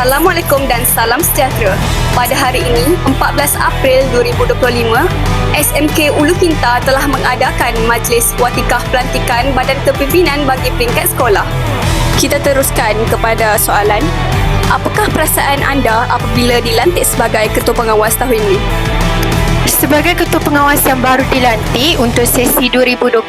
Assalamualaikum dan salam sejahtera. Pada hari ini, 14 April 2025, SMK Ulu Kinta telah mengadakan Majlis Watikah Pelantikan Badan Kepimpinan bagi peringkat sekolah. Kita teruskan kepada soalan. Apakah perasaan anda apabila dilantik sebagai ketua pengawas tahun ini? Sebagai ketua pengawas yang baru dilantik untuk sesi 2025,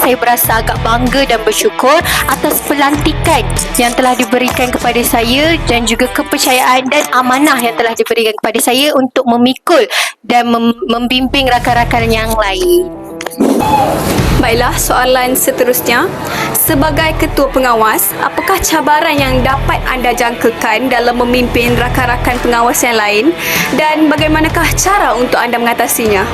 saya berasa agak bangga dan bersyukur atas pelantikan yang telah diberikan kepada saya dan juga kepercayaan dan amanah yang telah diberikan kepada saya untuk memikul dan mem- membimbing rakan-rakan yang lain. Baiklah, soalan seterusnya. Sebagai ketua pengawas, apakah cabaran yang dapat anda jangkakan dalam memimpin rakan-rakan pengawas yang lain dan bagaimanakah cara untuk anda mengatasinya?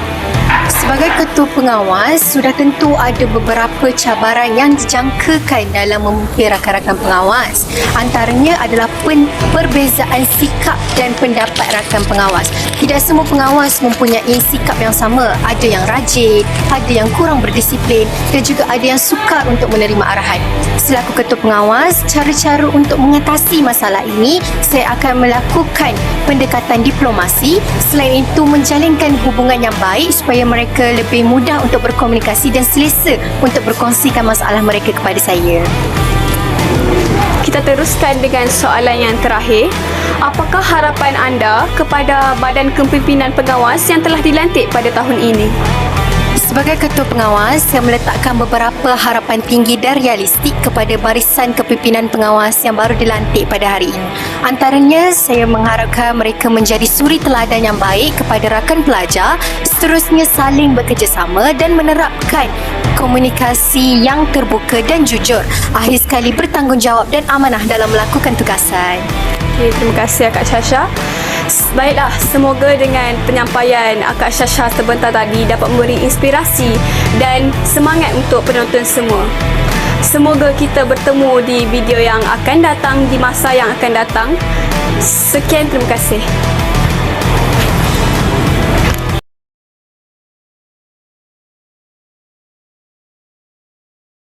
Sebagai ketua pengawas, sudah tentu ada beberapa cabaran yang dijangkakan dalam memimpin rakan-rakan pengawas. Antaranya adalah pen- perbezaan sikap dan pendapat rakan pengawas. Tidak semua pengawas mempunyai sikap yang sama. Ada yang rajin, ada yang kurang berdisiplin dan juga ada yang sukar untuk menerima arahan. Selaku ketua pengawas, cara-cara untuk mengatasi masalah ini, saya akan melakukan pendekatan diplomasi. Selain itu, menjalinkan hubungan yang baik supaya mereka lebih mudah untuk berkomunikasi dan selesa untuk berkongsikan masalah mereka kepada saya. Kita teruskan dengan soalan yang terakhir. Apakah harapan anda kepada Badan Kepimpinan Pengawas yang telah dilantik pada tahun ini? Sebagai ketua pengawas, saya meletakkan beberapa harapan tinggi dan realistik kepada barisan kepimpinan pengawas yang baru dilantik pada hari ini. Antaranya, saya mengharapkan mereka menjadi suri teladan yang baik kepada rakan pelajar, seterusnya saling bekerjasama dan menerapkan komunikasi yang terbuka dan jujur. Akhir sekali bertanggungjawab dan amanah dalam melakukan tugasan. Okay, terima kasih Akak Syasha. Baiklah, semoga dengan penyampaian Akak Syasha sebentar tadi dapat memberi inspirasi dan semangat untuk penonton semua. Semoga kita bertemu di video yang akan datang di masa yang akan datang. Sekian, terima kasih.